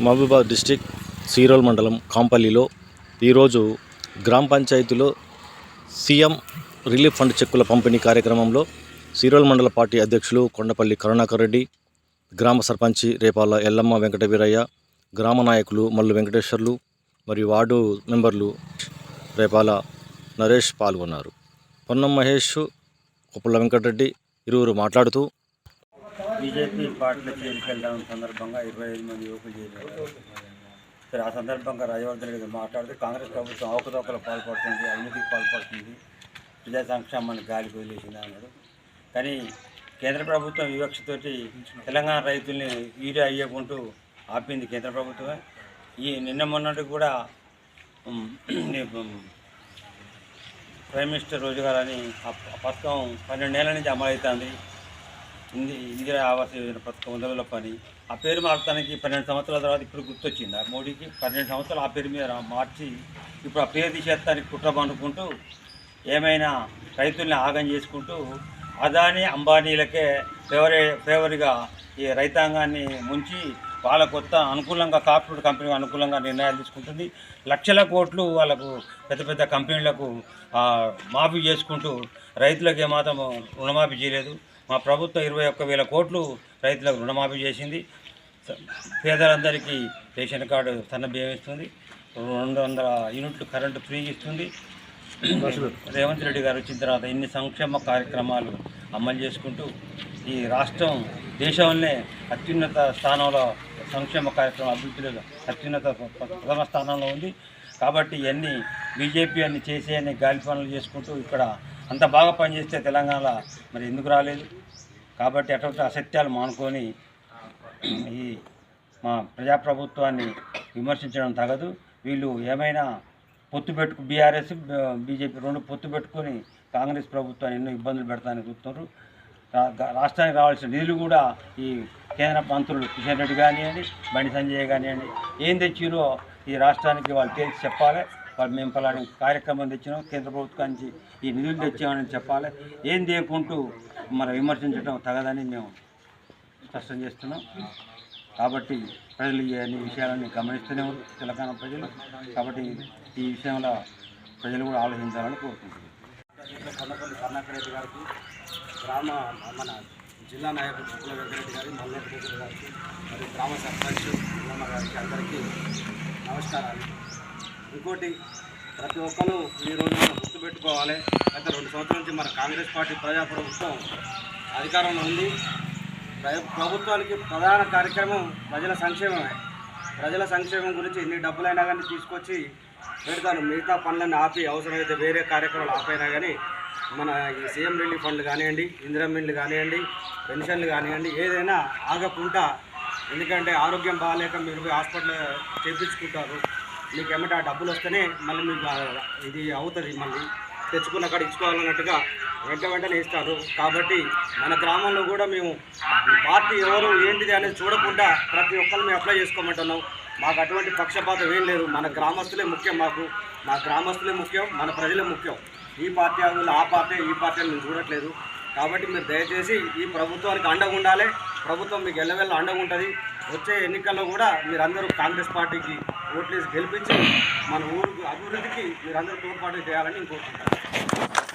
Mahabubabad district సీరోల్ మండలం కాంపల్లిలో ఈరోజు గ్రామ పంచాయతీలో సీఎం రిలీఫ్ ఫండ్ చెక్కుల పంపిణీ కార్యక్రమంలో సీరోల్ మండల పార్టీ అధ్యక్షులు కొండపల్లి కరుణాకర్ రెడ్డి గ్రామ సర్పంచి రేపాల ఎల్లమ్మ వెంకట వీరయ్య గ్రామ నాయకులు మల్లు వెంకటేశ్వర్లు మరియు వార్డు మెంబర్లు రేపాల నరేష్ పాల్గొన్నారు. పొన్నం మహేష్ కుప్పల వెంకటరెడ్డి ఇరువురు మాట్లాడుతూ బీజేపీ పార్టీలో చేరికెళ్ళడం సందర్భంగా ఇరవై ఐదు మంది యువకులు చేశారు సరే ఆ సందర్భంగా రాజవర్ధన్ రెడ్డి మాట్లాడితే మాట్లాడుతూ కాంగ్రెస్ ప్రభుత్వం అవకతవకలు పాల్పడుతుంది అవినీతికి పాల్పడుతుంది ప్రజా సంక్షేమాన్ని గాలికి వదిలేసింది అన్నాడు కానీ కేంద్ర ప్రభుత్వం వివక్షతోటి తెలంగాణ రైతుల్ని వీరే అయ్యకుంటూ ఆపింది కేంద్ర ప్రభుత్వమే. ఈ నిన్న మొన్నటి కూడా ప్రైమ్ మినిస్టర్ రోజ్గార్ అని ఆ పథకం పన్నెండేళ్ళ నుంచి అమలవుతుంది. అవుతుంది ఇందిరా ఆవాస యోజన పథకం వందల పని. ఆ పేరు మార్చడానికి పన్నెండు సంవత్సరాల తర్వాత ఇప్పుడు గుర్తొచ్చింది. ఆ మోడీకి పన్నెండు సంవత్సరాలు ఆ పేరు మీద మార్చి ఇప్పుడు ఆ పేరు తీసేస్తానికి కుట్ర పండుకుంటూ ఏమైనా రైతుల్ని ఆగం చేసుకుంటూ అదాని అంబానీలకే ఫేవరే ఫేవర్గా ఈ రైతాంగాన్ని ముంచి వాళ్ళ కొత్త అనుకూలంగా కార్పొరేట్ కంపెనీ అనుకూలంగా నిర్ణయాలు తీసుకుంటుంది. లక్షల కోట్లు వాళ్ళకు పెద్ద పెద్ద కంపెనీలకు మాఫీ చేసుకుంటూ రైతులకు ఏమాత్రం రుణమాఫీ చేయలేదు. మా ప్రభుత్వం ఇరవై ఒక్క వేల కోట్లు రైతులకు రుణమాఫీ చేసింది. పేదలందరికీ రేషన్ కార్డు సన్న బియ్యం ఇస్తుంది రెండు వందల యూనిట్లు కరెంటు ఫ్రీ ఇస్తుంది. రేవంత్ రెడ్డి గారు వచ్చిన తర్వాత ఇన్ని సంక్షేమ కార్యక్రమాలు అమలు చేసుకుంటూ ఈ రాష్ట్రం దేశంలోనే అత్యున్నత స్థానంలో సంక్షేమ కార్యక్రమం అభివృద్ధిలో అత్యున్నత ప్రథమ స్థానంలో ఉంది. కాబట్టి ఇవన్నీ బీజేపీ అన్ని చేసి అన్ని గాలి పనులు చేసుకుంటూ ఇక్కడ అంత బాగా పనిచేస్తే తెలంగాణ మరి ఎందుకు రాలేదు? కాబట్టి అటువంటి అసత్యాలు మానుకొని ఈ మా ప్రజాప్రభుత్వాన్ని విమర్శించడం తగదు. వీళ్ళు ఏమైనా పొత్తు పెట్టుకు బీఆర్ఎస్ బీజేపీ రెండు పొత్తు పెట్టుకొని కాంగ్రెస్ ప్రభుత్వాన్ని ఎన్నో ఇబ్బందులు పెడతానని చూస్తున్నారు. రాష్ట్రానికి రావాల్సిన నిధులు కూడా ఈ కేంద్ర మంత్రులు కిషన్ రెడ్డి కానివ్వండి బండి సంజయ్ కానివ్వండి ఏం తెచ్చిరో ఈ రాష్ట్రానికి వాళ్ళు తేల్చి చెప్పాలి. వాళ్ళు మేము పలాని కార్యక్రమం తెచ్చినాం కేంద్ర ప్రభుత్వానికి ఈ నిధులు తెచ్చామని చెప్పాలి. ఏం చేయకుంటూ మరి విమర్శించడం తగదని మేము స్పష్టం చేస్తున్నాం. కాబట్టి ప్రజలు అన్ని విషయాలని గమనిస్తూనే ఉన్నారు తెలంగాణ ప్రజలు. కాబట్టి ఈ విషయంలో ప్రజలు కూడా ఆలోచించాలని కోరుకుంటున్నాం. కన్నపల్లి కర్ణాకర్ రెడ్డి గారికి గ్రామ మన జిల్లా నాయకుడు చుక్కుల వెంకరెడ్డి గారి మల్లెడ్డి గారికి మరియు గ్రామ సర్పంచ్ ఉల్లమ్మ గారికి అందరికీ నమస్కారాలు. ఇంకోటి ప్రతి ఒక్కరు ఈ రోజు మనం గుర్తుపెట్టుకోవాలి. గత రెండు సంవత్సరాల నుంచి మన కాంగ్రెస్ పార్టీ ప్రజా ప్రభుత్వం అధికారంలో ఉంది. ప్ర- ప్రభుత్వానికి ప్రధాన కార్యక్రమం ప్రజల సంక్షేమమే. ప్రజల సంక్షేమం గురించి ఎన్ని డబ్బులైనా కానీ తీసుకొచ్చి పెడతాను మిగతా పనులన్నీ ఆపి అవసరమైతే వేరే కార్యక్రమాలు ఆపైనా కానీ మన ఈ సీఎం రిలీఫ్ ఫండ్లు కానివ్వండి ఇందిరమ్మిన్లు కానివ్వండి పెన్షన్లు కానివ్వండి ఏదైనా ఆగకుండా ఎందుకంటే ఆరోగ్యం బాగాలేక మీరు పోయి హాస్పిటల్ చేయించుకుంటారు మీకు ఏమంటే ఆ డబ్బులు వస్తేనే మళ్ళీ మీకు ఇది అవుతుంది మళ్ళీ. తెచ్చుకున్న కాడ ఇచ్చుకోవాలన్నట్టుగా వెంట వెంటనే ఇస్తారు. కాబట్టి మన గ్రామంలో కూడా మేము పార్టీ ఎవరు ఏంటిది అనేది చూడకుండా ప్రతి ఒక్కరు మేము అప్లై చేసుకోమంటున్నాం. మాకు అటువంటి పక్షపాతం ఏం లేదు. మన గ్రామస్తులే ముఖ్యం మాకు. మా గ్రామస్తులే ముఖ్యం మన ప్రజలే ముఖ్యం. ఈ పార్టీ వాళ్ళు ఆ పార్టీ ఈ పార్టీ నేను మేము చూడట్లేదు. కాబట్టి మీరు దయచేసి ఈ ప్రభుత్వానికి అండగా ఉండాలి. ప్రభుత్వం మీకు ఎల్లవెల్ల అండగా ఉంటుంది. వచ్చే ఎన్నికల్లో కూడా మీరందరూ కాంగ్రెస్ పార్టీకి ఓట్లేసి గెలిపించి మన ఊరు అభివృద్ధికి మీరందరూ తోడ్పాటు చేయాలని నేను కోరుకుంటాను